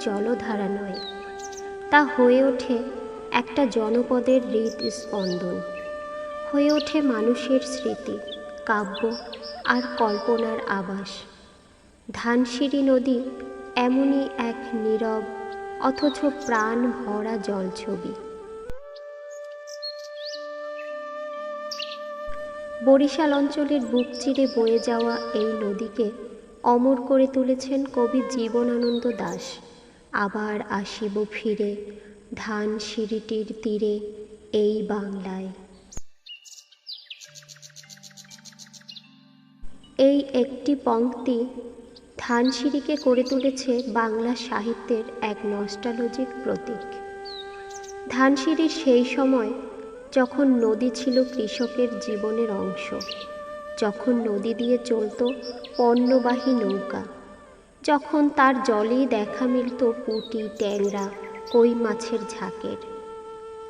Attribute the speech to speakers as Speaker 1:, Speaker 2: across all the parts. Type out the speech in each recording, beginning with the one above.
Speaker 1: জলধারা নয়, তা হয়ে ওঠে একটা জনপদের হৃদস্পন্দন। হয়ে ওঠে মানুষের স্মৃতি, কাব্য আর কল্পনার আবাস। ধানসিঁড়ি নদী এমনই এক নীরব অথচ প্রাণ ভরা জলছবি। বরিশাল অঞ্চলের বুক চিরে বয়ে যাওয়া এই নদীকে অমর করে তুলেছেন কবি জীবনানন্দ দাশ আবার আসিব ফিরে ধান সিঁড়িটির তীরে এই বাংলায়। এই একটি পংক্তি ধানসিঁড়িকে করে তুলেছে বাংলা সাহিত্যের এক নস্টালজিক প্রতীক। ধানসিঁড়ির সেই সময় যখন নদী ছিল কৃষকের জীবনের অংশ। যখন নদী দিয়ে চলতো পণ্যবাহী নৌকা, যখন তার জলেই দেখা মিলত পুঁটি, ট্যাংরা, কই মাছের ঝাঁকের।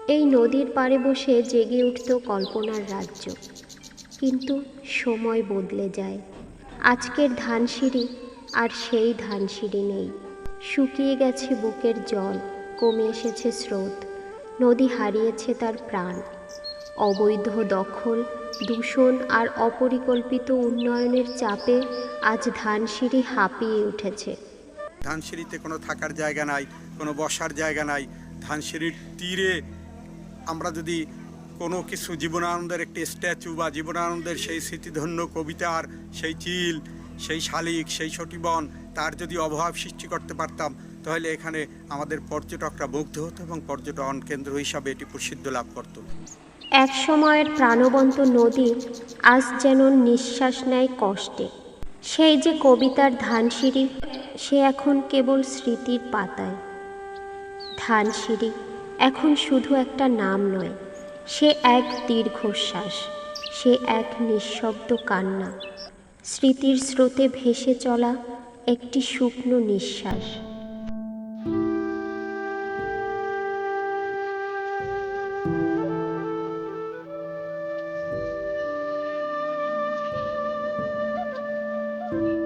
Speaker 1: এই নদীর পাড়ে বসে জেগে উঠত কল্পনার রাজ্য। কিন্তু সময় বদলে যায়। আজকের ধানসিঁড়ি আর সেই ধানসিঁড়ি নেই। শুকিয়ে গেছে বুকের জল, কমে এসেছে স্রোত। নদী হারিয়েছে তার প্রাণ। অবৈধ দখল, দূষণ আর অপরিকল্পিত উন্নয়নের চাপে আজ ধানসিঁড়ি হাঁপিয়ে উঠেছে।
Speaker 2: ধানসিঁড়িতে কোনো থাকার জায়গা নাই, কোনো বসার জায়গা নাই। ধানসিঁড়ির তীরে আমরা যদি কোনো কিছু জীবনানন্দের একটি স্ট্যাচু বা জীবনানন্দের সেই স্মৃতিধন্য কবিতার, সেই চিল, সেই শালিক, সেই সটিবন তার যদি অভাব সৃষ্টি করতে পারতাম, তাহলে এখানে আমাদের পর্যটকরা মুগ্ধ হতো এবং পর্যটন কেন্দ্র হিসাবে এটি প্রসিদ্ধ লাভ করত।
Speaker 1: এক সময়ের প্রাণবন্ত নদী আজ যেন নিঃশ্বাস নেয় কষ্টে। সেই যে কবিতার ধানসিঁড়ি, সে এখন কেবল স্মৃতির পাতায়। ধানসিঁড়ি এখন শুধু একটা নাম নয়, সে এক দীর্ঘশ্বাস, সে এক নিঃশব্দ কান্না। স্মৃতির স্রোতে ভেসে চলা একটি শুকনো নিঃশ্বাস।